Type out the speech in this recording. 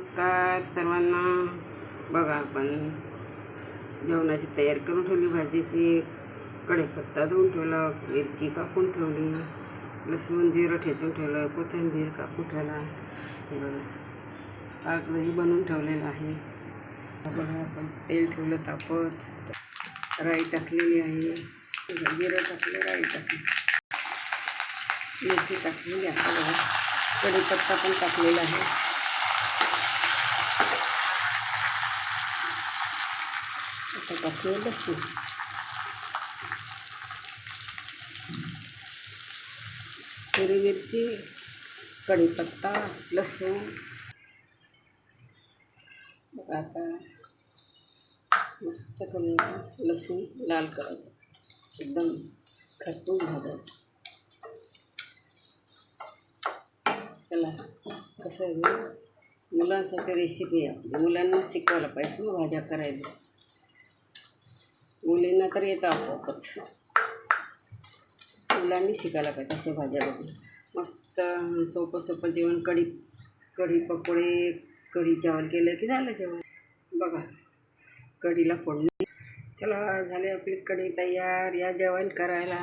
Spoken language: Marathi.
नमस्कार सर्वांना. बघा आपण जेवणाची तयारी करून ठेवली भाजीची कढीपत्ता धुवून ठेवला मिरची कापून ठेवली लसूण जिरं ठेचून ठेवलं कोथिंबीर कापून ठेवला. हे बघा ताक दही बनवून ठेवलेलं आहे. बघा आपण तेल ठेवलं तापत. राई टाकलेली आहे. जिरं टाकलं राई टाकली. मिरची टाकलेली आहे. बघा कढीपत्ता पण टाकलेला आहे. आता टाकले लसूण हिरवी मिरची कढीपत्ता लसूण बघा आता मस्त कमी लसूण लाल करायचं एकदम खरपून भाजायचं चला कसं आहे मुलांसाठी रेसिपी आहे आपली मुलांना शिकवायला पाहिजे भाज्या करायला मुलींना तर येतं आपोआपच. मुलांनी शिकायला पाहिजे अशा भाज्या बघून. मस्त सोपं सोपं जेवण कढी कढी पकोडे कढी जेवण केलं की झालं जेवण. बघा कढीला फोडणी. चला झाली आपली कढी तयार. या जेवण करायला.